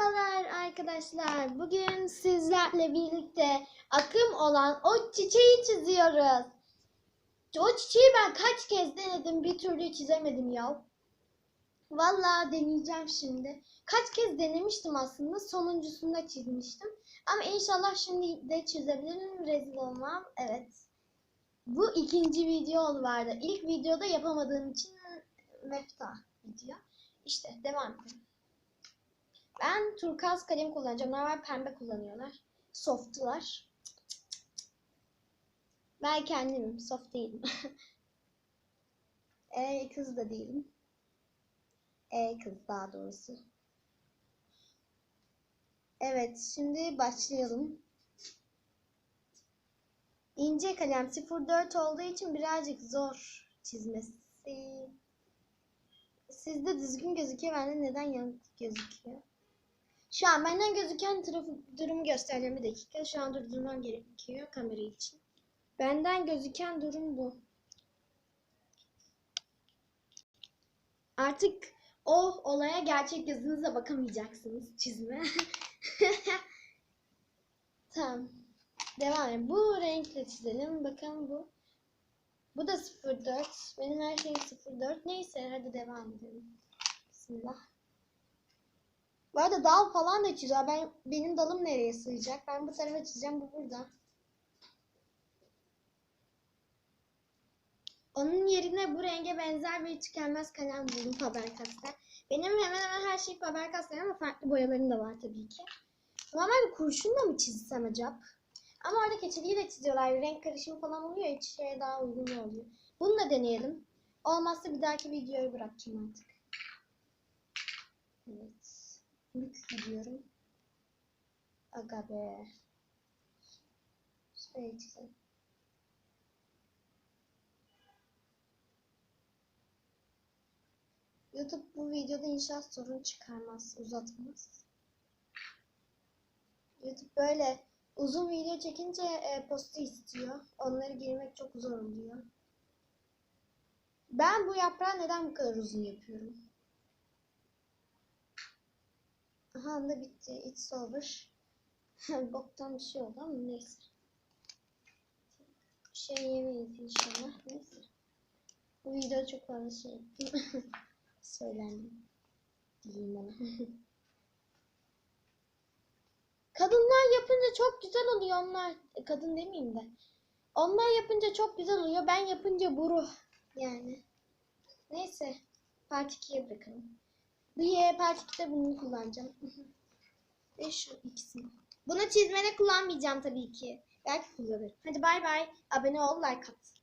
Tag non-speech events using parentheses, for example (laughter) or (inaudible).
Merhabalar arkadaşlar. Bugün sizlerle birlikte akım olan o çiçeği çiziyoruz. O çiçeği ben kaç kez denedim bir türlü çizemedim ya. Vallahi deneyeceğim şimdi. Kaç kez denemiştim aslında. Sonuncusunda çizmiştim. Ama inşallah şimdi de çizebilirim. Rezil olmam. Evet. Bu ikinci video vardı. İlk videoda yapamadığım için mefta video. İşte devam edelim. Turkuaz kalem kullanacağım. Normal pembe kullanıyorlar. Soft'lar. Ben kendimim. Soft değilim. (laughs) e kız da değilim. E kız daha doğrusu. Evet şimdi başlayalım. İnce kalem 04 olduğu için birazcık zor çizmesi. Sizde düzgün gözüküyor. Bende neden yanık gözüküyor? Şu an benden gözüken trafik durumu göstereceğim bir dakika. Şu an durdurmam gerekiyor kamera için. Benden gözüken durum bu. Artık o olaya gerçek gözünüzle bakamayacaksınız çizime. (laughs) tamam. Devam edelim. Bu renkle çizelim. Bakalım bu. Bu da 04. Benim her şeyim 04. Neyse hadi devam edelim. Bismillah. Bu arada dal falan da çiziyor. Ben, benim dalım nereye sığacak? Ben bu tarafa çizeceğim. Bu burada. Onun yerine bu renge benzer bir tükenmez kalem buldum Faber-Castell. Benim hemen hemen her şey Faber-Castell ama farklı boyalarım da var tabii ki. Normal bir kurşunla mı çizsem acaba? Ama orada keçeliği de çiziyorlar. Renk karışımı falan oluyor. Hiç şeye daha uygun oluyor. Bunu da deneyelim. Olmazsa bir dahaki videoyu bırakacağım artık. Evet. Lük gidiyorum. Aga be. Şöyle çizelim. YouTube bu videoda inşallah sorun çıkarmaz, uzatmaz. YouTube böyle uzun video çekince e, postu istiyor. Onları girmek çok zor oluyor. Ben bu yaprağı neden bu kadar uzun yapıyorum? Aha da bitti. It's over. Boktan bir şey oldu ama neyse. Bir şey yemeyiz inşallah. Neyse. Bu videoda çok fazla şey (laughs) söylendim. Diyeyim bana. (laughs) Kadınlar yapınca çok güzel oluyor onlar. E, Kadın demeyeyim de. Onlar yapınca çok güzel oluyor. Ben yapınca buru. Yani. Neyse. Part 2'ye bırakalım. Bu 2'de bunu kullanacağım. (laughs) Ve şu ikisini. Bunu çizmede kullanmayacağım tabii ki. Belki kullanırım. Hadi bay bay. Abone ol, like at.